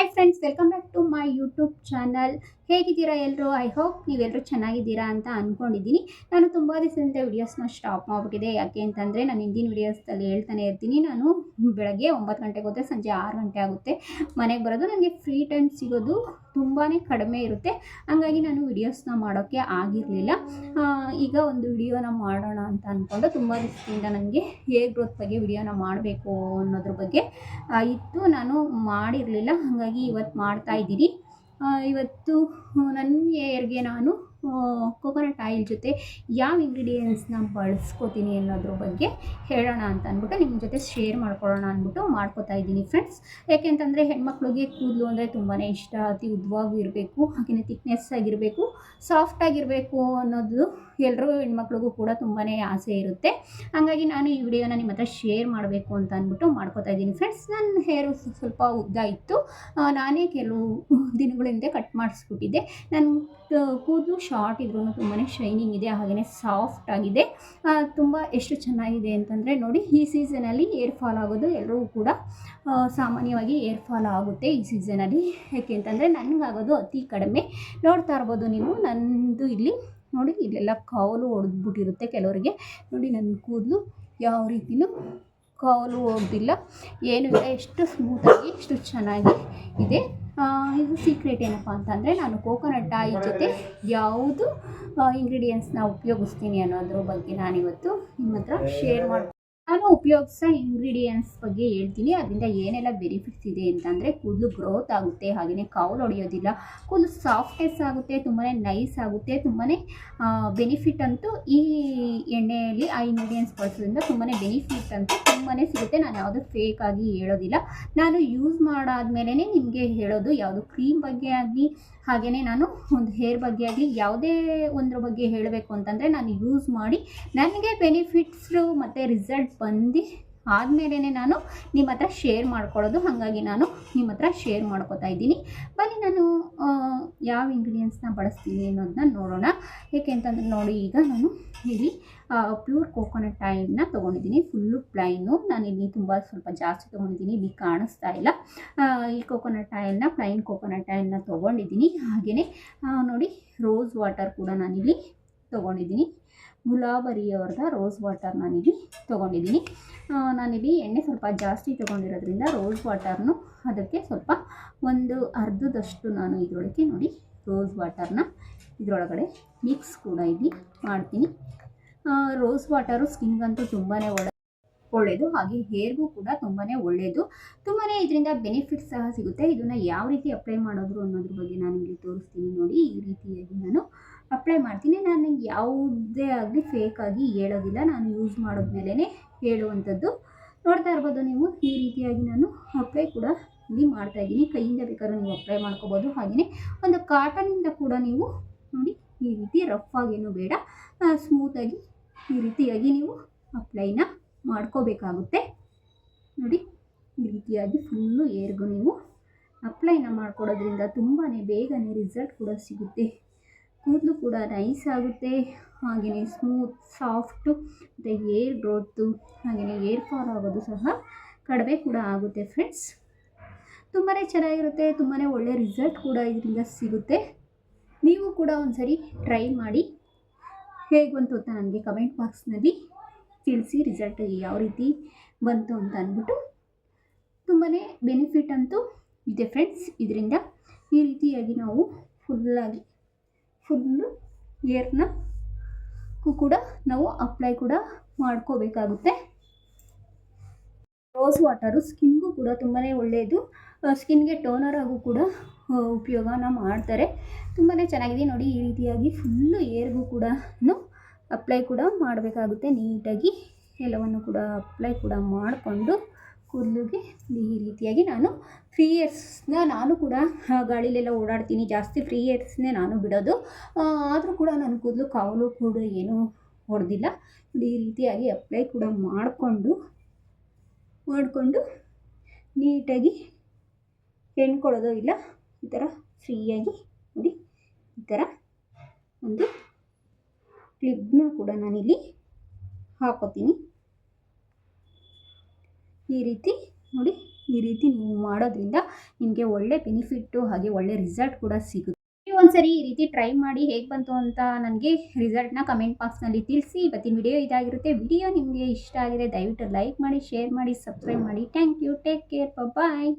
Hi friends welcome back to my YouTube channel ಹೇಗಿದ್ದೀರಾ ಎಲ್ಲರೂ I hope ನೀವೆಲ್ಲರೂ ಚೆನ್ನಾಗಿದ್ದೀರಾ ಅಂತ ಅಂದ್ಕೊಂಡಿದ್ದೀನಿ ನಾನು ತುಂಬ ದಿವಸದಿಂದ ವೀಡಿಯೋಸ್ನ ಸ್ಟಾಪ್ ಮಾಡಿಬಿಟ್ಟಿದೆ ಯಾಕೆ ಅಂತಂದರೆ, ನಾನು ಹಿಂದಿನ ವೀಡಿಯೋಸಲ್ಲಿ ಹೇಳ್ತಾನೆ ಇರ್ತೀನಿ. ನಾನು ಬೆಳಗ್ಗೆ ಒಂಬತ್ತು ಗಂಟೆಗೆ ಹೋದರೆ ಸಂಜೆ ಆರು ಗಂಟೆ ಆಗುತ್ತೆ. ಮನೆಗೆ ಬರೋದು ನನಗೆ ಫ್ರೀ ಟೈಮ್ ಸಿಗೋದು ತುಂಬಾ ಕಡಿಮೆ ಇರುತ್ತೆ. ಹಾಗಾಗಿ ನಾನು ವಿಡಿಯೋಸ್ನ ಮಾಡೋಕ್ಕೆ ಆಗಿರಲಿಲ್ಲ. ಈಗ ಒಂದು ವಿಡಿಯೋನ ಮಾಡೋಣ ಅಂತ ಅಂದ್ಕೊಂಡು ತುಂಬ ದಿವಸದಿಂದ ನನಗೆ ಹೇರ್ ಗ್ರೋತ್ ಬಗ್ಗೆ ವಿಡಿಯೋನ ಮಾಡಬೇಕು ಅನ್ನೋದ್ರ ಬಗ್ಗೆ ಇತ್ತು. ನಾನು ಮಾಡಿರಲಿಲ್ಲ. ಹಾಗಾಗಿ ಇವತ್ತು ಮಾಡ್ತಾ ಇದ್ದೀನಿ. ಇವತ್ತು, ನನ್ನ ಹೇರ್ಗೆ ನಾನು ಕೊಕೊನಟ್ ಆಯಿಲ್ ಜೊತೆ ಯಾವ ಇಂಗ್ರೀಡಿಯೆಂಟ್ಸ್ನ ಬಳಸ್ಕೋತೀನಿ ಅನ್ನೋದ್ರ ಬಗ್ಗೆ ಹೇಳೋಣ ಅಂತ ಅಂದ್ಬಿಟ್ಟು ನಿಮ್ಮ ಜೊತೆ ಶೇರ್ ಮಾಡ್ಕೊಳ್ಳೋಣ ಅಂದ್ಬಿಟ್ಟು ಮಾಡ್ಕೋತಾ ಇದ್ದೀನಿ ಫ್ರೆಂಡ್ಸ್ ಯಾಕೆಂತಂದರೆ ಹೆಣ್ಮಕ್ಳಿಗೆ ಕೂದಲು ಅಂದರೆ ತುಂಬಾ ಇಷ್ಟ. ಅತಿ ಉದ್ದವಾಗೂ ಇರಬೇಕು ಹಾಗೆಯೇ ತಿಕ್ನೆಸ್ ಆಗಿರಬೇಕು ಸಾಫ್ಟ್ ಆಗಿರಬೇಕು ಅನ್ನೋದು ಎಲ್ಲರೂ ಹೆಣ್ಮಕ್ಳಿಗೂ ಕೂಡ ತುಂಬಾ ಆಸೆ ಇರುತ್ತೆ. ಹಾಗಾಗಿ ನಾನು ಈ ವಿಡಿಯೋನ ನಿಮ್ಮ ಹತ್ರ ಶೇರ್ ಮಾಡಬೇಕು ಅಂತ ಅಂದ್ಬಿಟ್ಟು ಮಾಡ್ಕೋತಾ ಇದ್ದೀನಿ ಫ್ರೆಂಡ್ಸ್ ನನ್ನ ಹೇರು ಸ್ವಲ್ಪ ಉದ್ದ ಇತ್ತು. ನಾನೇ ಕೆಲವು ದಿನಗಳ ಹಿಂದೆ ಕಟ್ ಮಾಡಿಸ್ಬಿಟ್ಟಿದ್ದೆ. ನನ್ನ ಕೂದಲು ಶಾರ್ಟ್ ಇದ್ರೂ ತುಂಬಾ ಶೈನಿಂಗ್ ಇದೆ ಹಾಗೆಯೇ ಸಾಫ್ಟ್ ಆಗಿದೆ. ತುಂಬ ಎಷ್ಟು ಚೆನ್ನಾಗಿದೆ ಅಂತಂದರೆ ನೋಡಿ, ಈ ಸೀಸನಲ್ಲಿ ಏರ್ ಫಾಲ್ ಆಗೋದು ಎಲ್ಲರೂ ಕೂಡ ಸಾಮಾನ್ಯವಾಗಿ ಏರ್ ಫಾಲ್ ಆಗುತ್ತೆ ಈ ಸೀಸನಲ್ಲಿ ಯಾಕೆ ಅಂತಂದರೆ ನನಗಾಗೋದು ಅತಿ ಕಡಿಮೆ. ನೋಡ್ತಾ ಇರ್ಬೋದು ನೀವು ನನ್ನದು ಇಲ್ಲಿ, ನೋಡಿ, ಇಲ್ಲೆಲ್ಲ ಕಾವಲು ಹೊಡೆದ್ಬಿಟ್ಟಿರುತ್ತೆ ಕೆಲವರಿಗೆ. ನೋಡಿ, ನನ್ನ ಕೂದಲು ಯಾವ ರೀತಿಯೂ ಕಾವಲು ಹೋಗ್ದಿಲ್ಲ ಏನೂ ಇಲ್ಲ ಎಷ್ಟು ಸ್ಮೂತಾಗಿ ಎಷ್ಟು ಚೆನ್ನಾಗಿ ಇದೆ. ಇದು ಸೀಕ್ರೆಟ್ ಏನಪ್ಪ ಅಂತಂದರೆ ನಾನು ಕೋಕೋನಟ್ ಆಯಿಲ್ ಜೊತೆ ಯಾವುದು ಇಂಗ್ರೀಡಿಯೆಂಟ್ಸ್ನ ಉಪಯೋಗಿಸ್ತೀನಿ ಅನ್ನೋದ್ರ ಬಗ್ಗೆ ನಾನಿವತ್ತು ನಿಮ್ಮ ಹತ್ರ ಶೇರ್ ಮಾಡಿ ನಾನು ಉಪಯೋಗಿಸೋ ಇಂಗ್ರೀಡಿಯೆಂಟ್ಸ್ ಬಗ್ಗೆ ಹೇಳ್ತೀನಿ. ಅದರಿಂದ ಏನೆಲ್ಲ ಬೆನಿಫಿಟ್ಸ್ ಇದೆ ಅಂತಂದರೆ ಕೂದಲು ಗ್ರೋತ್ ಆಗುತ್ತೆ ಹಾಗೆಯೇ ಕೌಲ್ ಹೊಡೆಯೋದಿಲ್ಲ. ಕೂದಲು ಸಾಫ್ಟ್ನೆಸ್ ಆಗುತ್ತೆ ತುಂಬಾ ನೈಸ್ ಆಗುತ್ತೆ ತುಂಬಾ ಬೆನಿಫಿಟ್ ಅಂತೂ ಈ ಎಣ್ಣೆಯಲ್ಲಿ, ಆ ಇಂಗ್ರೀಡಿಯೆಂಟ್ಸ್ ಬಳಸೋದ್ರಿಂದ ತುಂಬಾ ಬೆನಿಫಿಟ್ ಅಂತೂ ತುಂಬಾ ಸಿಗುತ್ತೆ. ನಾನು ಯಾವುದು ಫೇಕ್ ಆಗಿ ಹೇಳೋದಿಲ್ಲ. ನಾನು ಯೂಸ್ ಮಾಡಾದ್ಮೇಲೆ ನಿಮಗೆ ಹೇಳೋದು ಯಾವುದು ಕ್ರೀಮ್ ಬಗ್ಗೆ ಆಗಲಿ ಹಾಗೆಯೇ ನಾನು ಒಂದು ಹೇರ್ ಬಗ್ಗೆ ಆಗಲಿ, ಯಾವುದೇ ಒಂದ್ರ ಬಗ್ಗೆ ಹೇಳಬೇಕು ಅಂತಂದರೆ ನಾನು ಯೂಸ್ ಮಾಡಿ, ನನಗೆ ಬೆನಿಫಿಟ್ಸು ಮತ್ತು ರಿಸಲ್ಟ್ ಬಂದು ಆದಮೇಲೆ ನಾನು ನಿಮ್ಮ ಹತ್ರ ಶೇರ್ ಮಾಡ್ಕೊಳ್ಳೋದು. ಹಾಗಾಗಿ ನಾನು ನಿಮ್ಮ ಹತ್ರ ಶೇರ್ ಮಾಡ್ಕೋತಾ ಇದ್ದೀನಿ. ಬನ್ನಿ ನಾನು ಯಾವ ಇಂಗ್ರೀಡಿಯೆಂಟ್ಸ್ನ ಬಳಸ್ತೀನಿ ಅನ್ನೋದನ್ನ ನೋಡೋಣ. ಯಾಕೆ ಅಂತಂದರೆ ನೋಡಿ, ಈಗ ನಾನು ಇಲ್ಲಿ ಪ್ಯೂರ್ ಕೋಕೋನಟ್ ಆಯಿಲ್ನ ತೊಗೊಂಡಿದ್ದೀನಿ. ಫುಲ್ಲು ಪ್ಲೈನು ನಾನು ಇಲ್ಲಿ ತುಂಬ ಸ್ವಲ್ಪ ಜಾಸ್ತಿ ತೊಗೊಂಡಿದ್ದೀನಿ. ಇಲ್ಲಿ ಕಾಣಿಸ್ತಾ ಇಲ್ಲ. ಈ ಕೋಕೋನಟ್ ಆಯಿಲ್ನ ಪ್ಲೈನ್ ಕೋಕೋನಟ್ ಆಯಿಲ್ನ ತೊಗೊಂಡಿದ್ದೀನಿ. ಹಾಗೆಯೇ ನೋಡಿ ರೋಸ್ ವಾಟರ್ ಕೂಡ ನಾನಿಲ್ಲಿ ತೊಗೊಂಡಿದ್ದೀನಿ. ಗುಲಾಬರಿಯವರದ ರೋಸ್ ವಾಟರ್ ನಾನಿಲ್ಲಿ ತೊಗೊಂಡಿದ್ದೀನಿ. ನಾನಿಲ್ಲಿ ಎಣ್ಣೆ ಸ್ವಲ್ಪ ಜಾಸ್ತಿ ತೊಗೊಂಡಿರೋದ್ರಿಂದ ರೋಸ್ ವಾಟರ್ನು ಅದಕ್ಕೆ ಸ್ವಲ್ಪ ಒಂದು ಅರ್ಧದಷ್ಟು ನಾನು ಇದರೊಳಗೆ ನೋಡಿ ರೋಸ್ ವಾಟರ್ನ ಇದರೊಳಗಡೆ ಮಿಕ್ಸ್ ಕೂಡ ಇಲ್ಲಿ ಮಾಡ್ತೀನಿ. ರೋಸ್ ವಾಟರು ಸ್ಕಿನ್ಗಂತೂ ತುಂಬಾ ಒಳ್ಳೆ ಒಳ್ಳೆಯದು ಹಾಗೆ ಹೇರ್ಗೂ ಕೂಡ ತುಂಬಾ ಒಳ್ಳೆಯದು ತುಂಬಾ ಇದರಿಂದ ಬೆನಿಫಿಟ್ಸ್ ಸಹ ಸಿಗುತ್ತೆ. ಇದನ್ನು ಯಾವ ರೀತಿ ಅಪ್ಲೈ ಮಾಡೋದು ಅನ್ನೋದ್ರ ಬಗ್ಗೆ ನಾನು ಇಲ್ಲಿ ತೋರಿಸ್ತೀನಿ ನೋಡಿ. ಈ ರೀತಿಯಾಗಿ ನಾನು ಅಪ್ಲೈ ಮಾಡ್ತೀನಿ. ನಾನು ಯಾವುದೇ ಆಗಲಿ ಫೇಕಾಗಿ ಹೇಳೋದಿಲ್ಲ. ನಾನು ಯೂಸ್ ಮಾಡಿದ್ಮೇಲೆ ಹೇಳುವಂಥದ್ದು. ನೋಡ್ತಾ ಇರ್ಬೋದು ನೀವು, ಈ ರೀತಿಯಾಗಿ ನಾನು ಅಪ್ಲೈ ಕೂಡ ಇಲ್ಲಿ ಮಾಡ್ತಾ ಇದ್ದೀನಿ. ಕೈಯಿಂದ ಬೇಕಾದ್ರೂ ನೀವು ಅಪ್ಲೈ ಮಾಡ್ಕೋಬೋದು. ಹಾಗೆಯೇ ಒಂದು ಕಾಟನಿಂದ ಕೂಡ ನೀವು ನೋಡಿ, ಈ ರೀತಿ ರಫ್ ಆಗೇನು ಬೇಡ. ಸ್ಮೂತಾಗಿ ಈ ರೀತಿಯಾಗಿ ನೀವು ಅಪ್ಲೈನ ಮಾಡ್ಕೋಬೇಕಾಗುತ್ತೆ. ನೋಡಿ, ಈ ರೀತಿಯಾಗಿ ಫುಲ್ಲು ಏರ್ಗೂ ನೀವು ಅಪ್ಲೈನ ಮಾಡ್ಕೊಡೋದ್ರಿಂದ ತುಂಬಾ ಬೇಗನೆ ರಿಸಲ್ಟ್ ಕೂಡ ಸಿಗುತ್ತೆ. ಕೂದಲು ಕೂಡ ನೈಸ್ ಆಗುತ್ತೆ. ಹಾಗೆಯೇ ಸ್ಮೂತ್ ಸಾಫ್ಟು ಮತ್ತು ಏರ್ ಗ್ರೋತು ಹಾಗೆಯೇ ಏರ್ ಫಾಲ್ ಆಗೋದು ಸಹ ಕಡಿಮೆ ಕೂಡ ಆಗುತ್ತೆ ಫ್ರೆಂಡ್ಸ್ ತುಂಬಾ ಚೆನ್ನಾಗಿರುತ್ತೆ ತುಂಬಾ ಒಳ್ಳೆಯ ರಿಸಲ್ಟ್ ಕೂಡ ಇದರಿಂದ ಸಿಗುತ್ತೆ. ನೀವು ಕೂಡ ಒಂದ್ಸರಿ ಟ್ರೈ ಮಾಡಿ. ಹೇಗೆ ಬಂತು ಅಂತ ನನಗೆ ಕಮೆಂಟ್ ಬಾಕ್ಸ್ನಲ್ಲಿ ತಿಳಿಸಿ ರಿಸಲ್ಟ್ ಯಾವ ರೀತಿ ಬಂತು ಅಂತ ಅಂದ್ಬಿಟ್ಟು. ತುಂಬಾ ಬೆನಿಫಿಟ್ ಅಂತೂ ಇದೆ ಫ್ರೆಂಡ್ಸ್ ಇದರಿಂದ ಈ ರೀತಿಯಾಗಿ ನಾವು ಫುಲ್ಲಾಗಿ ಫುಲ್ಲು ಏರ್ನ ಕೂಡ ನಾವು ಅಪ್ಲೈ ಕೂಡ ಮಾಡ್ಕೋಬೇಕಾಗುತ್ತೆ. ರೋಸ್ ವಾಟರು ಸ್ಕಿನ್ಗೂ ಕೂಡ ತುಂಬಾ ಒಳ್ಳೆಯದು ಸ್ಕಿನ್ಗೆ ಟೋನರ್ ಆಗು ಕೂಡ ಉಪಯೋಗನ ಮಾಡ್ತಾರೆ. ತುಂಬಾ ಚೆನ್ನಾಗಿದೆ ನೋಡಿ, ಈ ರೀತಿಯಾಗಿ ಫುಲ್ಲು ಏರ್ಗೂ ಕೂಡ ಅಪ್ಲೈ ಕೂಡ ಮಾಡಬೇಕಾಗುತ್ತೆ. ನೀಟಾಗಿ ಎಲ್ಲವನ್ನು ಕೂಡ ಅಪ್ಲೈ ಕೂಡ ಮಾಡಿಕೊಂಡು. ಕೂದಲಿಗೆ ಈ ರೀತಿಯಾಗಿ ನಾನು ಫ್ರೀ ಇಯರ್ಸ್ನ ನಾನು ಕೂಡ ಗಾಳಿಲೆಲ್ಲ ಓಡಾಡ್ತೀನಿ. ಜಾಸ್ತಿ ಫ್ರೀ ಇಯರ್ಸ್ನೇ ನಾನು ಬಿಡೋದು. ಆದರೂ ಕೂಡ ನನ್ನ ಕೂದಲು ಕಾವಲು ಕೂಡ ಏನೂ ಹೊಡೆದಿಲ್ಲ ಈ ರೀತಿಯಾಗಿ ಅಪ್ಲೈ ಕೂಡ ಮಾಡಿಕೊಂಡು ಮಾಡಿಕೊಂಡು ನೀಟಾಗಿ ಹೆಣ್ಕೊಳ್ಳೋದು ಇಲ್ಲ. ಈ ಥರ ಫ್ರೀಯಾಗಿ, ನೋಡಿ, ಈ ಥರ ಒಂದು ಕ್ಲಿಪ್ನ ಕೂಡ ನಾನಿಲ್ಲಿ ಹಾಕೋತೀನಿ. ಈ ರೀತಿ ನೋಡಿ, ಈ ರೀತಿ ನೀವು ಮಾಡೋದ್ರಿಂದ ನಿಮಗೆ ಒಳ್ಳೆ ಬೆನಿಫಿಟ್ಟು ಹಾಗೆ ಒಳ್ಳೆ ರಿಸಲ್ಟ್ ಕೂಡ ಸಿಗುತ್ತೆ. ನೀವು ಒಂದ್ಸರಿ ಈ ರೀತಿ ಟ್ರೈ ಮಾಡಿ ಹೇಗೆ ಬಂತು ಅಂತ ನನಗೆ ರಿಸಲ್ಟ್ನ ಕಮೆಂಟ್ ಬಾಕ್ಸ್ನಲ್ಲಿ ತಿಳಿಸಿ. ಇವತ್ತಿನ ವಿಡಿಯೋ ಇದಾಗಿರುತ್ತೆ. ವಿಡಿಯೋ ನಿಮಗೆ ಇಷ್ಟ ಆಗಿದೆ ದಯವಿಟ್ಟು ಲೈಕ್ ಮಾಡಿ ಶೇರ್ ಮಾಡಿ ಸಬ್ಸ್ಕ್ರೈಬ್ ಮಾಡಿ. Thank you take care bye